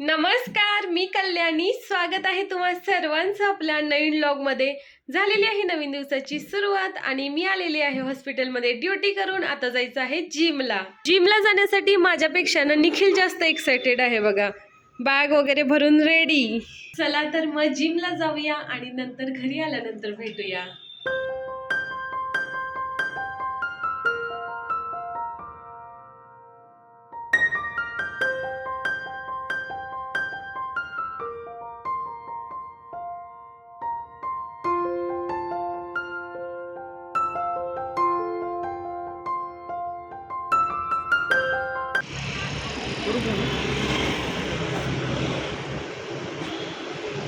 नमस्कार मी कल्याणी. स्वागत आहे तुम्हा सर्वांचं आपल्या नवीन लॉगमध्ये झालेली आहे नवीन दिवसाची सुरुवात आणि मी आलेली आहे हॉस्पिटलमध्ये ड्युटी करून आता जायचं आहे जिमला जिमला जाण्यासाठी माझ्यापेक्षा ना निखिल जास्त एक्सायटेड आहे बघा. बॅग वगैरे भरून रेडी चला तर मग जिमला जाऊया आणि नंतर घरी आल्यानंतर भेटूया.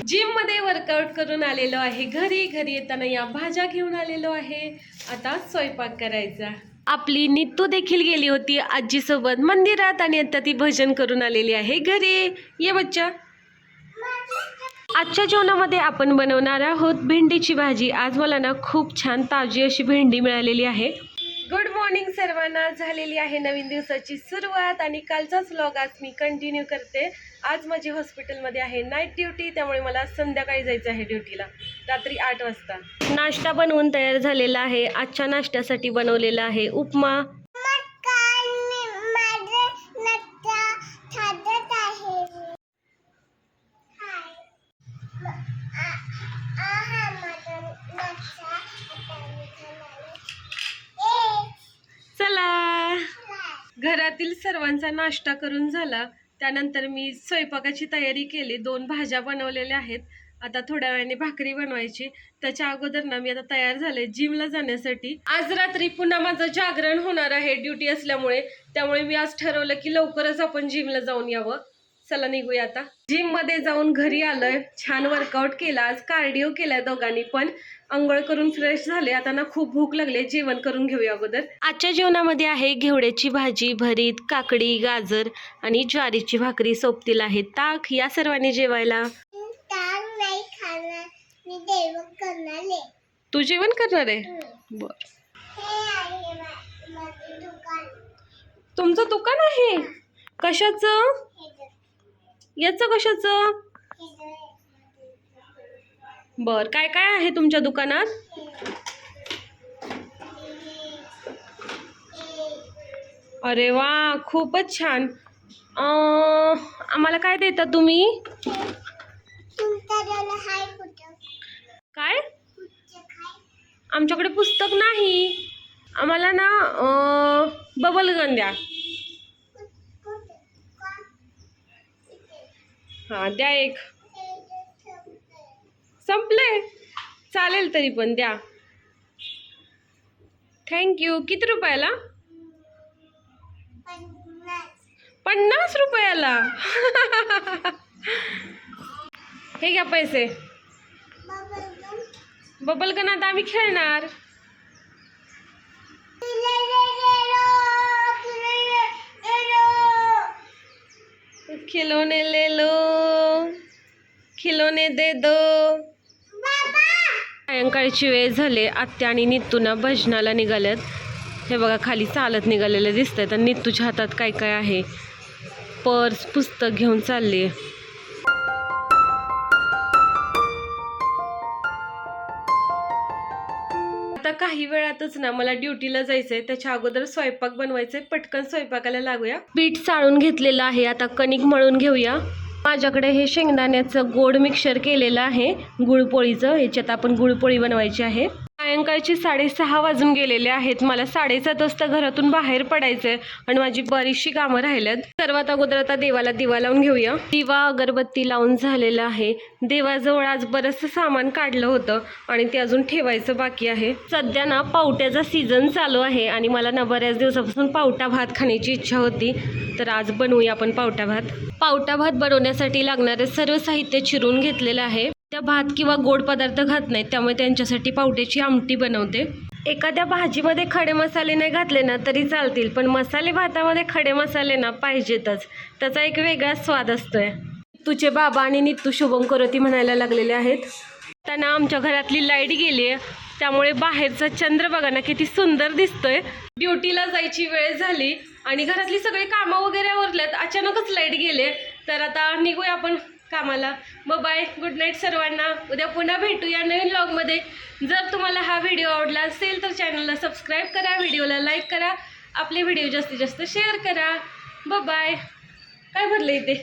जिममध्ये वर्कआउट करून आलेलो आहे. घरी घरी येताना या भाज्या घेऊन आलेलो आहे. आता स्वयंपाक करायचा. आपली नित्तू देखील गेली होती आजीसोबत. मंदिरात आणि आता ती भजन करून आलेली आहे. घरी ये बच्चा. आजच्या जेवणामध्ये आपण बनवणार आहोत भेंडीची भाजी. आज मला ना खूप छान ताजी अशी भेंडी मिळालेली आहे. मॉर्निंग सर्वांना. झालेली आहे नवीन दिवसाची सुरुवात आणि कालचाच व्लॉग आज मी कंटिन्यू करते. आज माझी हॉस्पिटलमध्ये आहे नाईट ड्युटी त्यामुळे मला संध्याकाळी जायचं आहे ड्युटीला रात्री आठ वाजता. नाश्ता बनवून तयार झालेला आहे. आजच्या नाश्त्यासाठी बनवलेला आहे उपमा चला घरातील सर्वांचा नाश्ता करून झाला. त्यानंतर मी स्वयंपाकाची तयारी केली. दोन भाज्या बनवलेल्या आहेत. आता थोड्या वेळाने भाकरी बनवायची. त्याच्या अगोदर ना मी आता तयार झाले जिमला जाण्यासाठी. आज रात्री पुन्हा माझं जागरण होणार आहे. ड्युटी असल्यामुळे. त्यामुळे मी आज ठरवलं की लवकरच आपण जिमला जाऊन यावं. चला निघूया आता. जिममध्ये जाऊन घरी आलोय. छान वर्कआउट केला. आज कार्डिओ केलाय दोघांनी पण अंघोळ करून फ्रेश झाले. आता ना खूप भूक लागले. जेवण करून घेऊया अगोदर. आजच्या जेवणामध्ये आहे घेवड्याची भाजी भरीत काकडी गाजर आणि ज्वारीची भाकरी सोबतील आहे ताक या सर्वांनी जेवायला. नाही खाणार. मी देव करणार तू जेवण करणार आहे? बर. हे आहे मा- माझे दुकान. तुमचं दुकान आहे? कशाचं? याचं कशाचं. बर काय काय आहे तुमच्या दुकानात? अरे वा खूपच छान. अं, आम्हाला काय देता तुम्ही? काय? आमच्याकडे पुस्तक नाही. आम्हाला ना बबल गन द्या कुठं का इथे. हां द्या एक. संपले चालेल तरी पण द्या. थँक्यू किती रुपयाला? पन्नास रुपयाला. हे घ्या पैसे. बबल गन आता आम्ही खेळणार. ले, खिलौने ले लो खिलोने दे दो। सायंकाळची वेळ झाले आत्या आणि नित्तूना भजनाला निघाल्यात. हे बघा खाली चालत निघालेले दिसत आहेत आणि नित्तूच्या हातात काय काय आहे? पर्स पुस्तक घेऊन चालली आता काही वेळातच ना मला ड्युटीला जायचंय. त्याच्या अगोदर स्वयंपाक बनवायचंय. पटकन स्वयंपाकाला लागूया. पीठ चाळून घेतलेलं आहे. आता कणिक मळून घेऊया. माझ्याकडे हे शेंगदाण्याचं गोड मिक्सर केलेलं आहे गुळपोळीचं. ह्याच्यात आपण गुळपोळी बनवायची आहे. सायंकाळची साडेसहा वाजून गेलेले आहेत. मला साडेसात वाजता घरातून बाहेर पडायचंय आणि माझी बरीचशी कामं राहिल्यात. सर्वात अगोदर आता देवाला दिवा लावून घेऊया. दिवा अगरबत्ती लावून झालेला आहे. देवाजवळ आज बरंचसं सामान काढलं होतं आणि ते अजून ठेवायचं बाकी आहे. सध्या ना पावट्याचा सीझन चालू आहे आणि मला ना बऱ्याच दिवसापासून पावटा भात खाण्याची इच्छा होती. तर आज बनवूया आपण पावटा भात. पावटा भात बनवण्यासाठी लागणारे सर्व साहित्य चिरून घेतलेलं आहे. त्या भात किंवा गोड पदार्थ खात नाहीत त्यामुळे त्यांच्यासाठी पावट्याची आमटी बनवते. एखाद्या भाजीमध्ये खडे मसाले नाही घातले ना तरी चालतील पण मसाले भातामध्ये खडे मसाले ना पाहिजेतच. त्याचा एक वेगळाच स्वाद असतोय. तुझे बाबा आणि नित्तू शुभम करोती म्हणायला लागलेले आहेत. त्यांना आमच्या घरातली लाइट गेली आहे त्यामुळे बाहेरचा चंद्र बघा ना किती सुंदर दिसतोय. ड्युटीला जायची वेळ झाली आणि घरातली सगळी कामं वगैरे आवरल्यात अचानकच लाइट गेले तर आता निघूया आपण. कामाला. ब बाय गुड नाईट सर्वांना. उद्या पुन्हा भेटूया नवीन ब्लॉगमध्ये जर तुम्हाला हा व्हिडिओ आवडला असेल तर चॅनलला सबस्क्राईब करा व्हिडिओला लाईक करा आपले व्हिडिओ जास्तीत जास्त शेअर करा. ब बाय काय भरलं इथे